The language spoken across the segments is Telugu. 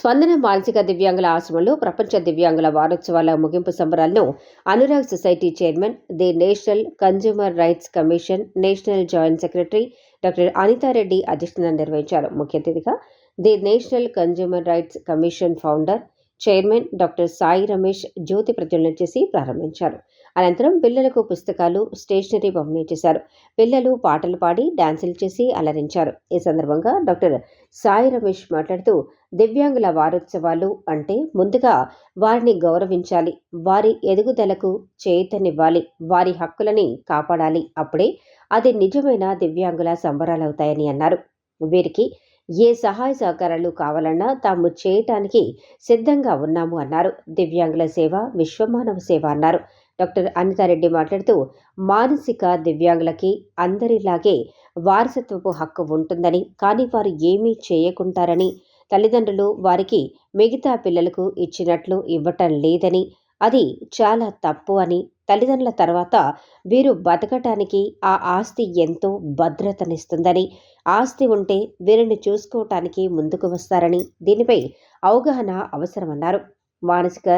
స్పందన మానసిక దివ్యాంగుల ఆశ్రమంలో ప్రపంచ దివ్యాంగుల వారోత్సవాల ముగింపు సంబరాలను Anurag society chairman the national consumer rights commission national joint secretary doctor Anitha Reddy అధ్యక్షతన నిర్వహించారు. ముఖ్య అతిథిగా the national consumer rights commission founder chairman doctor Sai Ramesh జ్యోతి ప్రజ్వలన చేసి ప్రారంభించారు. అనంతరం పిల్లలకు పుస్తకాలు స్టేషనరీ పంపిణీ చేశారు. పిల్లలు పాటలు పాడి డాన్సులు చేసి అలరించారు. ఈ సందర్భంగా డాక్టర్ సాయి రమేష్ మాట్లాడుతూ దివ్యాంగుల వారోత్సవాలు అంటే ముందుగా వారిని గౌరవించాలి. వారి ఎదుగుదలకు చేతనివ్వాలి. వారి హక్కులని కాపాడాలి. అప్పుడే అది నిజమైన దివ్యాంగుల సంబరాలవుతాయని అన్నారు. వీరికి ఏ సహాయ సహకారాలు కావాలన్నా తాము చేయటానికి సిద్ధంగా ఉన్నాము అన్నారు. దివ్యాంగుల సేవ విశ్వమానవ సేవ అన్నారు. డాక్టర్ అనితారెడ్డి మాట్లాడుతూ మానసిక దివ్యాంగులకి అందరిలాగే వారసత్వపు హక్కు ఉంటుందని కానీ వారు ఏమీ చేయకుంటారని తల్లిదండ్రులు వారికి మిగతా పిల్లలకు ఇచ్చినట్లు ఇవ్వటం లేదని అది చాలా తప్పు అని తల్లిదండ్రుల తర్వాత వీరు బతకటానికి ఆ ఆస్తి ఎంతో భద్రతనిస్తుందని ఆస్తి ఉంటే వీరిని చూసుకోవటానికి ముందుకు వస్తారని దీనిపై అవగాహన అవసరమన్నారు. మానసిక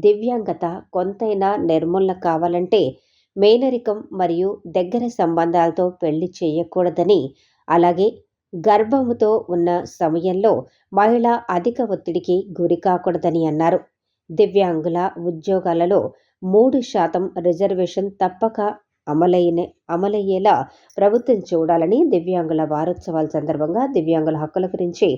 దివ్యాంగత కొంతైనా నిర్మూలన కావాలంటే మేనరికం మరియు దగ్గర సంబంధాలతో పెళ్ళి చేయకూడదని అలాగే గర్భముతో ఉన్న సమయంలో మహిళ అధిక ఒత్తిడికి గురి కాకూడదని అన్నారు. దివ్యాంగుల ఉద్యోగాలలో మూడు శాతం రిజర్వేషన్ తప్పక అమలైన అమలయ్యేలా ప్రభుత్వం చూడాలని దివ్యాంగుల వారోత్సవాల సందర్భంగా దివ్యాంగుల హక్కుల గురించి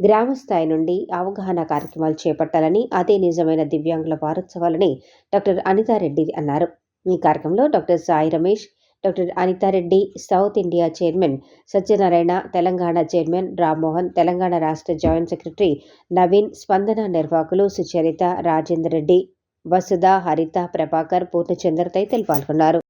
గ్రామ స్థాయి నుండి అవగాహన కార్యక్రమాలు చేపట్టాలని అదే నిజమైన దివ్యాంగుల వారోత్సవాలని డాక్టర్ అనితారెడ్డి అన్నారు. ఈ కార్యక్రమంలో doctor Sai Ramesh doctor Anitha Reddy south India chairman Satyanarayana Telangana chairman Rammohan Telangana రాష్ట్ర జాయింట్ సెక్రటరీ నవీన్ స్పందన నిర్వాహకులు సుచరిత రాజేందర్ రెడ్డి వసుధ హరిత ప్రభాకర్ పూర్ణచందర్ తదితరులు పాల్గొన్నారు.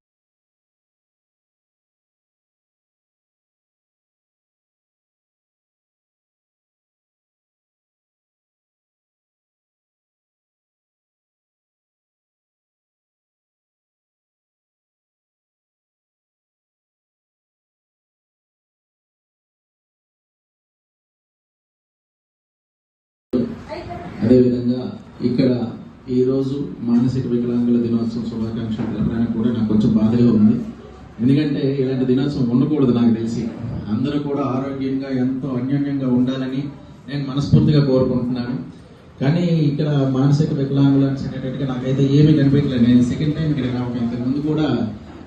అదేవిధంగా ఇక్కడ ఈరోజు మానసిక వికలాంగుల దినోత్సవం శుభాకాంక్షలు తెలపడానికి కూడా నాకు కొంచెం బాధగా ఉంది. ఎందుకంటే ఇలాంటి దినోత్సవం ఉండకూడదు నాకు తెలిసి. అందరూ కూడా ఆరోగ్యంగా ఎంతో అన్యోన్యంగా ఉండాలని నేను మనస్ఫూర్తిగా కోరుకుంటున్నాను. కానీ ఇక్కడ మానసిక వికలాంగులు అని చెప్పేటట్టుగా నాకైతే ఏమీ కనిపించలేదు. నేను సెకండ్ టైం ఇక్కడ రావడం. ఇంతకుముందు కూడా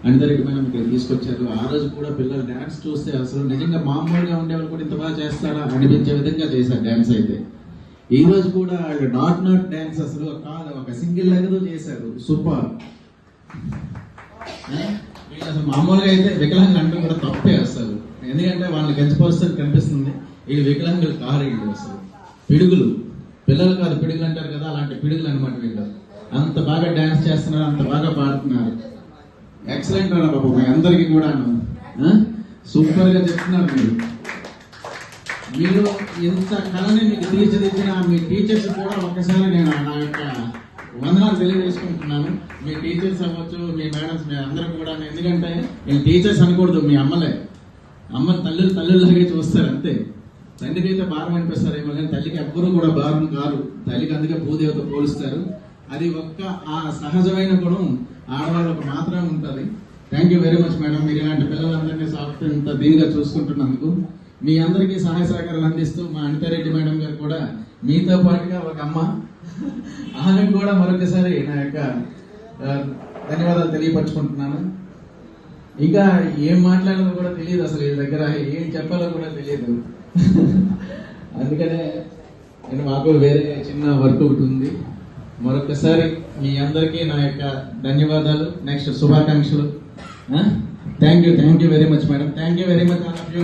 అందరికి మనం ఇక్కడ తీసుకొచ్చారు. ఆ రోజు కూడా పిల్లలు డ్యాన్స్ చూస్తే అసలు నిజంగా మామూలుగా ఉండేవాళ్ళు కూడా ఇంత బాగా చేస్తారా? అనిపించే విధంగా చేశారు డ్యాన్స్ అయితే. ఈ రోజు కూడా నాట్ నాట్ డ్యాన్స్ అసలు కాదు ఒక సింగిల్ లెగతో చేశారు. సూపర్. అసలు మామూలుగా అయితే వికలాంగులు అంటే కూడా తప్పే అసలు. ఎందుకంటే వాళ్ళని గంచిపోస్తే కనిపిస్తుంది. వీళ్ళు వికలాంగులు కారు వీళ్ళు అసలు? పిడుగులు. పిల్లలు కాదు పిడుగులు అంటారు కదా అలాంటి పిడుగులు అనమాట వీళ్ళు. అంత బాగా డ్యాన్స్ చేస్తున్నారు అంత బాగా పాడుతున్నారు. ఎక్సలెంట్ అన్న బాబు మీ అందరికీ కూడా సూపర్గా చెప్తున్నారు మీరు. మీరు ఇంత కళని మీకు తీర్చిదిద్దిన మీ టీచర్స్ కూడా ఒక్కసారి నేను నా యొక్క వందనాలు తెలియజేసుకుంటున్నాను. మీ టీచర్స్ అవ్వచ్చు మీ మేడమ్స్ మీ అందరూ కూడా ఎందుకంటే నేను టీచర్స్ అనకూడదు మీ అమ్మలే. అమ్మ తల్లులు తల్లులాగే చూస్తారు అంతే. తండ్రికి అయితే భారం అనిపిస్తారేమో కానీ తల్లికి ఎవ్వరూ కూడా భారం కాదు. తల్లికి అందుకే భూదేవత పోలుస్తారు. అది ఒక్క ఆ సహజమైన గుణం ఆడవాళ్ళకు మాత్రమే ఉంటుంది. Thank you very much madam మీరు ఇలాంటి పిల్లలందరినీ సాఫ్ట్ ఇంత దీనిగా చూసుకుంటున్నందుకు మీ అందరికీ సహాయ సహకారాలు అందిస్తూ మా అనితారెడ్డి మేడం గారు కూడా మీతో పాటుగా ఒక అమ్మ. ఆమెకు కూడా మరొకసారి నా యొక్క ధన్యవాదాలు తెలియపరచుకుంటున్నాను. ఇంకా ఏం మాట్లాడాలో కూడా తెలియదు అసలు ఈ దగ్గర ఏం చెప్పాలో కూడా తెలియదు. అందుకనే నేను మాకు వేరే చిన్న వర్క్ ఒకటి ఉంది. మరొకసారి మీ అందరికీ నా యొక్క ధన్యవాదాలు నెక్స్ట్ శుభాకాంక్షలు. Thank you thank you very much madam thank you very much all of you